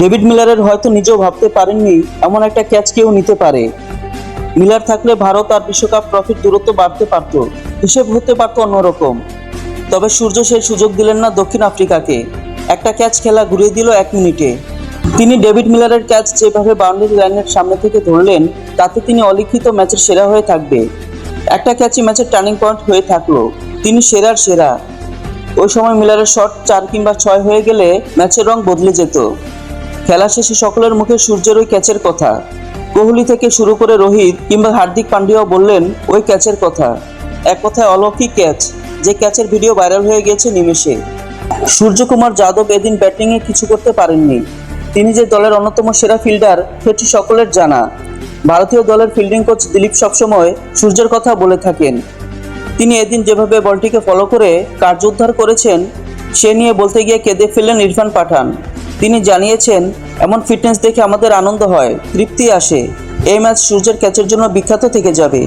David মিলারের হয়তো নিজেও ভাবতে পারেননি, এমন একটা ক্যাচ কেউ নিতে পারে। মিলার থাকলে ভারত আর বিশ্বকাপ ট্রফির দূরত্ব বাড়তে পারত, হিসেব হতে পারত অন্যরকম। তবে সূর্য সেই সুযোগ দিলেন না দক্ষিণ আফ্রিকাকে। একটা ক্যাচ খেলা ঘুরিয়ে দিল এক মিনিটে। তিনি ডেভিড মিলারের ক্যাচ যেভাবে বাউন্ডারি লাইনের সামনে থেকে ধরলেন, তাতে তিনি অলিখিত ম্যাচের সেরা হয়ে থাকবে। একটা ক্যাচই ম্যাচের টার্নিং পয়েন্ট হয়ে থাকল, তিনি সেরার সেরা। ওই সময় মিলারের শট চার কিংবা ছয় হয়ে গেলে ম্যাচের রং বদলে যেত। খেলা শেষে সকলের মুখে সূর্যের ওই ক্যাচের কথা। কোহলি থেকে শুরু করে রোহিত কিংবা হার্দিক পান্ডিয়াও বললেন, ওই ক্যাচের কথা। এক কথায় অলৌকিক ক্যাচ, যে ক্যাচের ভিডিও ভাইরাল হয়ে গিয়েছে নিমেষে। সূর্যকুমার যাদব এদিন ব্যাটিংয়ে কিছু করতে পারেননি। তিনি যে দলের অন্যতম সেরা ফিল্ডার, সেটি সকলের জানা। ভারতীয় দলের ফিল্ডিং কোচ দিলীপ সবসময় সূর্যের কথা বলে থাকেন। তিনি এদিন যেভাবে বলটিকে ফলো করে কার্য উদ্ধার করেছেন, সে নিয়ে বলতে গিয়ে কেঁদে ফেললেন ইরফান পাঠান। তিনি জানিয়েছেন, এমন ফিটনেস দেখে আমাদের আনন্দ হয়, তৃপ্তি আসে। এই ম্যাচ সূর্যের ক্যাচের জন্য বিখ্যাত থেকে যাবে।